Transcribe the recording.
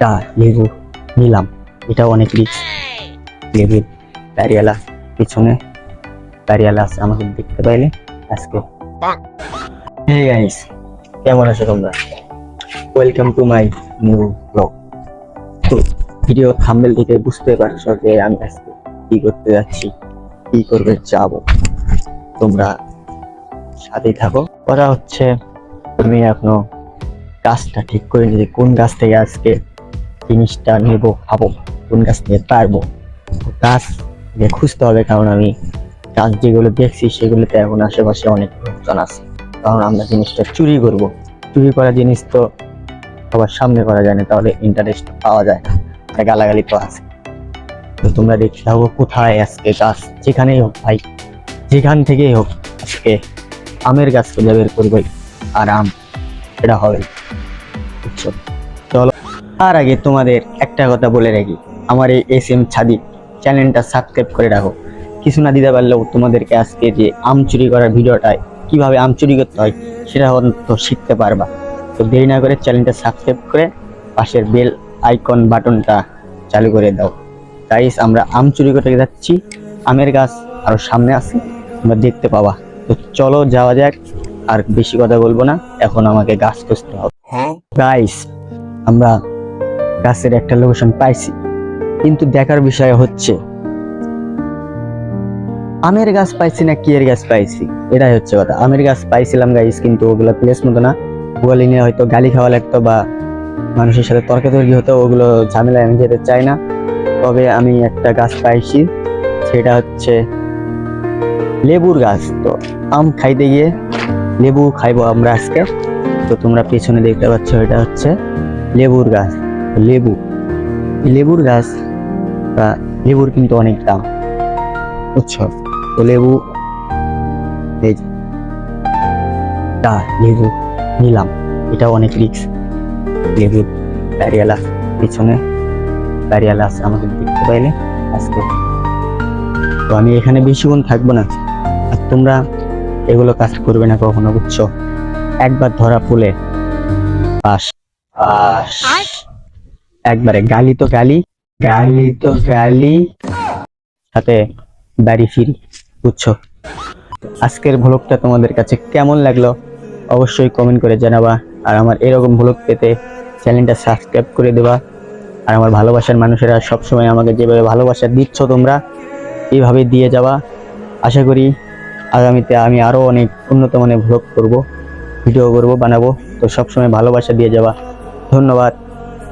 টা লেবু নিলাম। এটা অনেক রিক্স লেবুর প্যারিয়ালা পিছনে প্যারিয়ালা আছে, আমাকে দেখতে পাইলে আজকে। কেমন আছো তোমরা? Welcome to my new blog তো ভিডিও থাম্বেল থেকে বুঝতে পারছ যে আমি আজকে কি করতে যাচ্ছি, কি করবে, যাব। তোমরা সাথেই থাকো। কথা হচ্ছে, তুমি এখনও গাছটা ঠিক করে নিতে কোন গাছ থেকে আজকে জিনিসটা নেব, খাব, কোন গাছ থেকে পারব? গাছ খুঁজতে হবে, কারণ আমি গাছ যেগুলো দেখছি, সেগুলোতে এখন আশেপাশে অনেক লোকজন আছে। কারণ আমরা জিনিসটা চুরি করব। চুরি করা জিনিস তো সবার সামনে করা যায় না, তাহলে ইন্টারেস্ট পাওয়া যায় না। গালাগালি তো আছে। তো তোমরা দেখতে থাকো কোথায় আজকে গাছ, যেখানেই হোক ভাই, যেখান থেকেই হোক আজকে আমের গাছ খুঁজে বের করবোই, আর আম, এটা হবে বুঝছ? তার আগে তোমাদের একটা কথা বলে রাখি। আমার এই এস এম ছাদি চ্যানেলটা সাবস্ক্রাইব করে রাখো। কিছু না দিতে পারলেও তোমাদেরকে আজকে যে আম চুরি করার ভিডিওটায় কীভাবে আম চুরি করতে হয় সেটা অন্তত শিখতে পারবা। তো দেরি না করে চ্যানেলটা সাবস্ক্রাইব করে পাশের বেল আইকন বাটনটা চালু করে দাও। গাইস আমরা আম চুরি করতে যাচ্ছি। আমের গাছ আরও সামনে আছে তোমরা দেখতে পাবা। তো চলো যাওয়া যাক আর বেশি কথা বলব না এখন আমাকে গাছ খুঁজতে হবে। গাইস আমরা গাছের একটা লোকেশন পাইছি। কিন্তু দেখার বিষয় হচ্ছে, আমের গাছ পাইছি না কিয়ের গাছ পাইছি? এটাই হচ্ছে কথা। আমের গাছ পাইছিলাম গাইস কিন্তু ওগুলো প্লেস মতো না। ওগুলো নিয়ে হয়তো গালি খাওয়া লাগতো বা মানুষের সাথে তর্কাতর্কি হতো, ওগুলো ঝামেলায় আমি যেতে চাই না। তবে আমি একটা গাছ পাইছি, সেটা হচ্ছে লেবুর গাছ তো। আম খাইতে গিয়ে লেবু খাইবো আমরা আজকে। তো তোমরা পেছনে দেখতে পাচ্ছ, এটা হচ্ছে লেবুর গাছ। লেবু। লেবুর গাছ বা লেবুর কিন্তু অনেক দাম। বুঝছ তো লেবু এই লেবু নিলাম। এটা অনেক রিক্স লেবু দাঁড়িয়ালা পিছনে দাঁড়িয়ালা আছে আমাকে দেখতে পাইলে আজকে। তো আমি এখানে বেশিক্ষণ থাকব না। আর তোমরা এগুলো কাজ করবে না কখনো বুঝছ? একবার ধরা ফুলে পাস পাস একবারে গালি তো গালি গালি তো গালি। সাথে বাড়ি ফিরি, বুঝছ? আজকের ভ্লগটা তোমাদের কাছে কেমন লাগল অবশ্যই কমেন্ট করে জানাবা। আর আমার এরকম ভ্লগ পেতে চ্যানেলটা সাবস্ক্রাইব করে দেবা। আর আমার ভালোবাসার মানুষেরা সবসময় আমাকে যেভাবে ভালোবাসা দিচ্ছ তোমরা এইভাবে দিয়ে যাবা। আশা করি আগামীতে আমি আরও অনেক উন্নত মানের ভ্লগ করব ভিডিও করব, বানাবো। তো সবসময় ভালোবাসা দিয়ে যাবা। ধন্যবাদ।